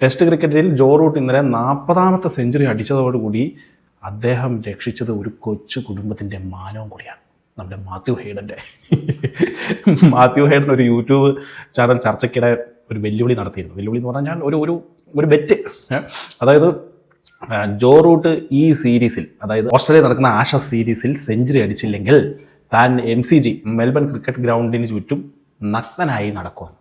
Test ക്രിക്കറ്റിൽ Joe Root ഇന്നലെ നാൽപ്പതാമത്തെ സെഞ്ചുറി അടിച്ചതോടുകൂടി അദ്ദേഹം രക്ഷിച്ചത് ഒരു കൊച്ചു കുടുംബത്തിന്റെ മാനവും കൂടിയാണ്. നമ്മുടെ മാത്യു ഹെയ്ഡന്റെ മാത്യു ഹെയ്ഡൻ ഒരു യൂട്യൂബ് ചാനൽ ചർച്ചയ്ക്കിടെ ഒരു വെല്ലുവിളി നടത്തിയിരുന്നു. വെല്ലുവിളി എന്ന് പറഞ്ഞാൽ ഒരു ഒരു ഒരു ബെറ്റ് അതായത് ജോ റൂട്ട് ഈ സീരീസിൽ അതായത് ഓസ്ട്രേലിയ നടക്കുന്ന ആഷ സീരീസിൽ സെഞ്ചുറി അടിച്ചില്ലെങ്കിൽ താൻ M C G Melbourne cricket ഗ്രൗണ്ടിന് ചുറ്റും നഗ്നനായി നടക്കുമെന്ന്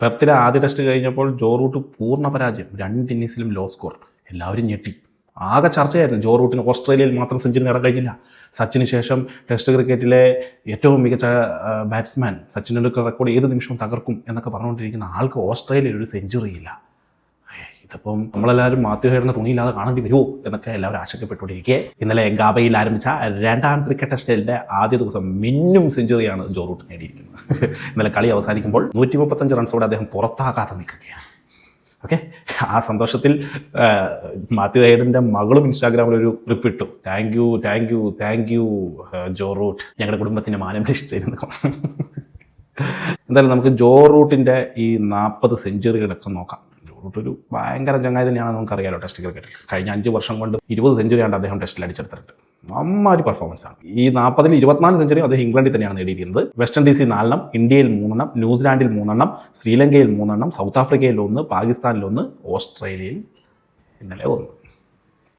പെർത്തിലെ ആദ്യ ടെസ്റ്റ് കഴിഞ്ഞപ്പോൾ ജോ റൂട്ട് പൂർണ പരാജയം. രണ്ട് ഇന്നിങ്സിലും ലോ സ്കോർ. എല്ലാവരും ഞെട്ടി. ആകെ ചർച്ചയായിരുന്നു ജോ റൂട്ടിന് ഓസ്ട്രേലിയയിൽ മാത്രം സെഞ്ചുറി നേടാൻ കഴിഞ്ഞില്ല. സച്ചിന് ശേഷം ടെസ്റ്റ് ക്രിക്കറ്റിലെ ഏറ്റവും മികച്ച ബാറ്റ്സ്മാൻ സച്ചിൻ ടെണ്ടുൽക്കർ റെക്കോർഡ് ഏത് നിമിഷവും തകർക്കും എന്നൊക്കെ പറഞ്ഞുകൊണ്ടിരിക്കുന്ന ആൾക്ക് ഓസ്ട്രേലിയയിൽ ഒരു സെഞ്ചുറി ഇല്ല ഇതിപ്പം നമ്മളെല്ലാവരും മാത്യു ഹേഡറിന് തുണിയില്ലാതെ കാണേണ്ടി വരുമോ എന്നൊക്കെ എല്ലാവരും ആശങ്കപ്പെട്ടുകൊണ്ടിരിക്കെ. ഇന്നലെ ഗാബയിൽ ആരംഭിച്ച രണ്ടാം ക്രിക്കറ്റ് ടെസ്റ്റിന്റെ ആദ്യ ദിവസം മിന്നും സെഞ്ചുറിയാണ് ജോ റൂട്ട് നേടിയിരിക്കുന്നത്. ഇന്നലെ കളി അവസാനിക്കുമ്പോൾ നൂറ്റി മുപ്പത്തഞ്ച് റൺസോടെ അദ്ദേഹം പുറത്താകാതെ നിൽക്കുകയാണ്. ഓക്കെ ആ സന്തോഷത്തിൽ മാത്യു ഹൈഡന്റെ മകളും ഇൻസ്റ്റാഗ്രാമിൽ ഒരു റിപ്പ് ഇട്ടു thank you thank you thank you Joe Root ഞങ്ങളുടെ കുടുംബത്തിന്റെ മാനം രക്ഷിച്ചിരുന്നു എന്തായാലും നമുക്ക് ജോ റൂട്ടിന്റെ ഈ നാൽപ്പത് സെഞ്ചുറികളൊക്കെ നോക്കാം. ഒരു ഭയങ്കര ചങ്ങായി തന്നെയാണ് നമുക്കറിയാലോ ടെസ്റ്റ് ക്രിക്കറ്റിൽ കഴിഞ്ഞ അഞ്ച് വർഷം കൊണ്ട് ഇരുപത് സെഞ്ചുറിയാണ് അദ്ദേഹം ടെസ്റ്റിൽ അടിച്ചെടുത്തിട്ട് അമ്മാരി പെർഫോമൻസ് ആണ്. ഈ നാൽപ്പതിൽ ഇരുപത്തിനാല് സെഞ്ചുറി അദ്ദേഹം ഇംഗ്ലണ്ടിൽ തന്നെയാണ് നേടിയിരിക്കുന്നത്. വെസ്റ്റ് ഇൻഡീസിൽ നാലെണ്ണം ഇന്ത്യയിൽ മൂന്നെണ്ണം ന്യൂസിലാൻഡിൽ മൂന്നെണ്ണം ശ്രീലങ്കയിൽ മൂന്നെണ്ണം സൗത്ത് ആഫ്രിക്കയിൽ ഒന്ന് പാകിസ്ഥാനിൽ ഒന്ന് ഓസ്ട്രേലിയയിൽ ഇന്നലെ ഒന്ന്.